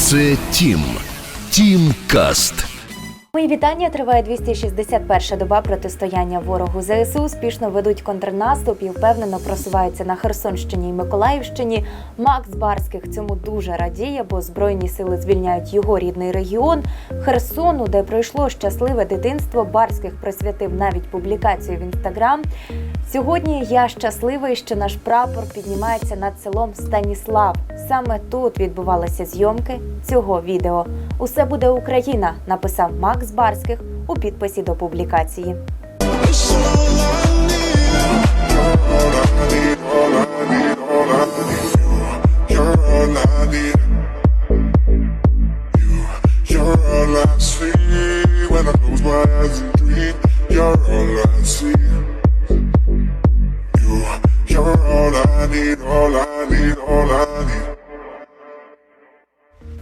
Це Тім. Тім Каст. Мої вітання триває 261 доба протистояння ворогу. ЗСУ успішно ведуть контрнаступ і впевнено просуваються на Херсонщині і Миколаївщині. Макс Барських цьому дуже радіє, бо збройні сили звільняють його рідний регіон. Херсону, де пройшло щасливе дитинство, Барських присвятив навіть публікацію в інстаграм. Сьогодні я щасливий, що наш прапор піднімається над селом Станіслав. Саме тут відбувалися зйомки цього відео. Усе буде Україна, написав Макс Барських у підписі до публікації. All I need. All I close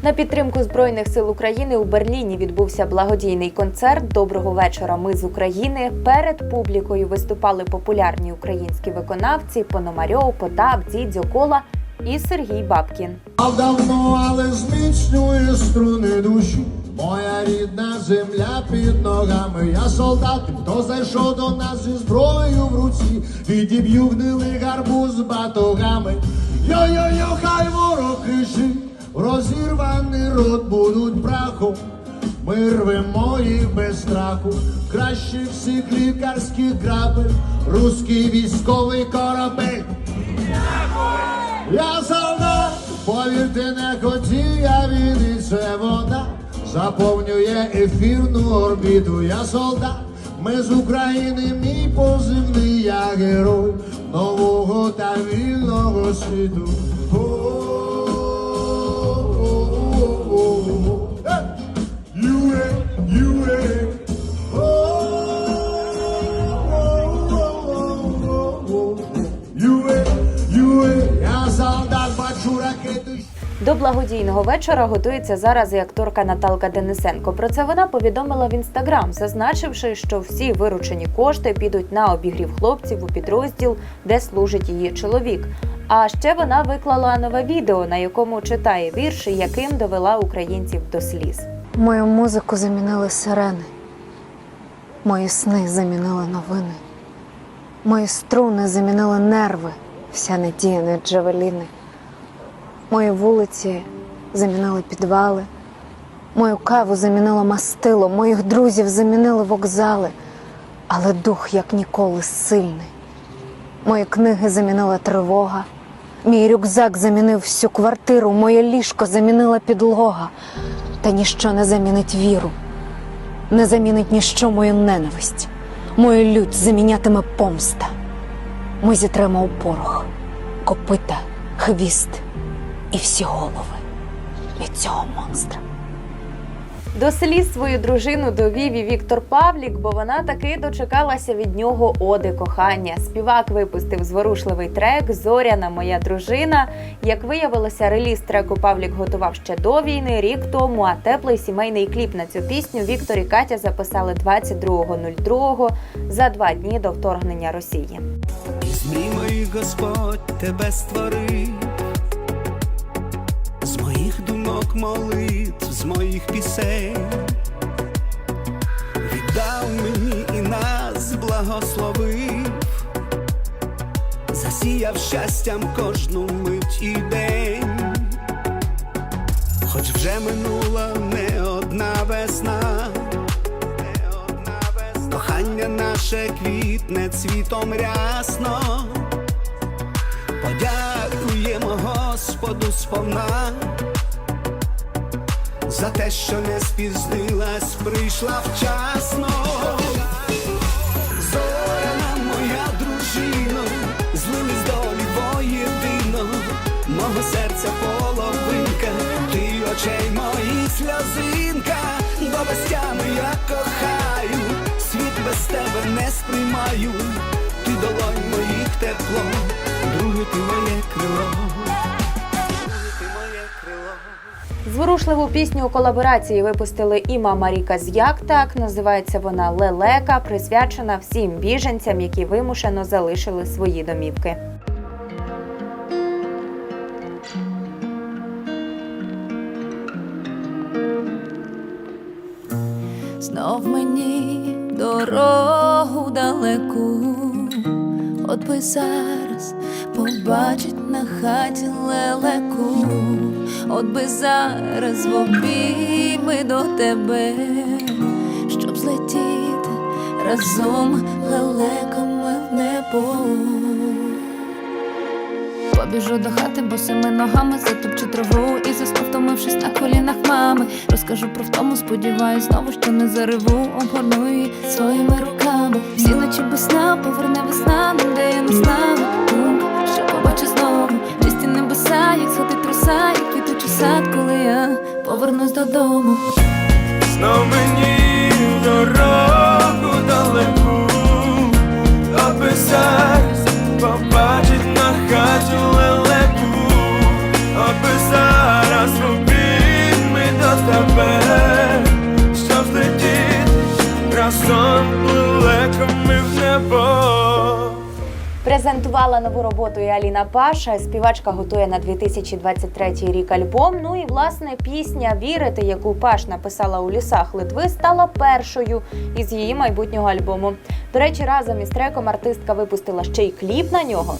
На підтримку збройних сил України у Берліні відбувся благодійний концерт. Доброго вечора. Ми з України. Перед публікою виступали популярні українські виконавці Пономарьов, Потап, Дідзьо Кола і Сергій Бабкін. А давно, але зміцнює струни душі. Моя рідна земля під ногами. Я солдат, хто зайшов до нас зі зброєю в руці. Відіб'ю гнилий гарбуз батогами. Йо-йо-йо, хай ворог кричить, розірваний рот будуть прахом. Ми рвемо їх без страху, краще всіх лікарських крапель, руський військовий корабель. Я солдат, повірте, не хотів я війни, це вода заповнює ефірну орбіту. Я солдат, ми з України, мій позивний, я герой нового та вільного світу. До благодійного вечора готується зараз і акторка Наталка Денисенко. Про це вона повідомила в інстаграм, зазначивши, що всі виручені кошти підуть на обігрів хлопців у підрозділ, де служить її чоловік. А ще вона виклала нове відео, на якому читає вірші, яким довела українців до сліз. Мою музику замінили сирени, мої сни замінили новини, мої струни замінили нерви, вся надія на джавеліни. Мої вулиці замінили підвали, мою каву замінило мастило, моїх друзів замінили вокзали, але дух як ніколи сильний. Мої книги замінила тривога, мій рюкзак замінив всю квартиру, моє ліжко замінила підлога. Та ніщо не замінить віру, не замінить ніщо мою ненависть. Мою лють замінятиме помста. Ми зітремо у порох, копита, хвіст і всі голови від цього монстра. До сліз свою дружину довів і Віктор Павлік, бо вона таки дочекалася від нього оди кохання. Співак випустив зворушливий трек Зоряна моя дружина. Як виявилося, реліз треку Павлік готував ще до війни, рік тому. А теплий сімейний кліп на цю пісню Віктор і Катя записали 22.02 за два дні до вторгнення Росії. Із мрій моїх Господь тебе створив, моїх молитв, з моїх пісень, віддав мені і нас благословив, засіяв щастям кожну мить і день, хоч вже минула не одна весна. не одна весна. Кохання наше квітне цвітом рясно. Подякуємо Господу сповна за те, що не спізнилась, прийшла вчасно. Зоряна моя дружина, злились долі воєдино, мого серця половинка, ти очей моїх сльозинка, до безтями я кохаю, світ без тебе не сприймаю, ти долонь моїх тепло, друге ти моє крило. Зворушливу пісню у колаборації випустили і Іма Маріка як Так називається вона Лелека, присвячена всім біженцям, які вимушено залишили свої домівки. Знов мені дорогу далеку, от би зараз побачить на хаті лелеку от би зараз в обійми до тебе, щоб злетіти разом лелеками в небо. Побіжу до хати босими ногами, затопчу траву і засну, втомившись на колінах мами. Розкажу про втому, сподіваюсь, знову, що не зариву, обгорну її своїми руками. Всі ночі без сна, поверне весна, не знаю. Думка, що повернусь додому. Знов мені в дорогу Презентувала нову роботу і Аліна Паша. Співачка готує на 2023 рік альбом. Ну і власне пісня Вірити, яку Паш написала у лісах Литви, стала першою із її майбутнього альбому. До речі, разом із треком артистка випустила ще й кліп на нього.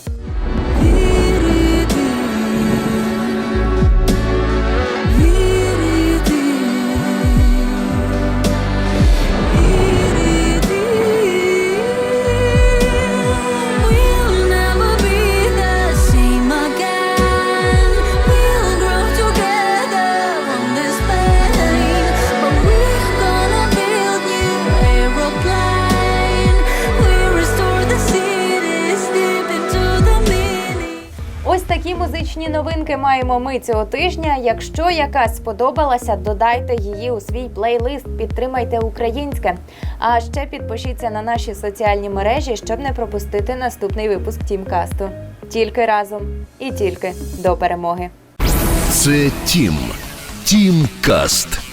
Такі музичні новинки маємо ми цього тижня. Якщо якась сподобалася, додайте її у свій плейлист, підтримайте українське. А ще підпишіться на наші соціальні мережі, щоб не пропустити наступний випуск Тімкасту. Тільки разом і тільки до перемоги. Це Тім. Тім Каст.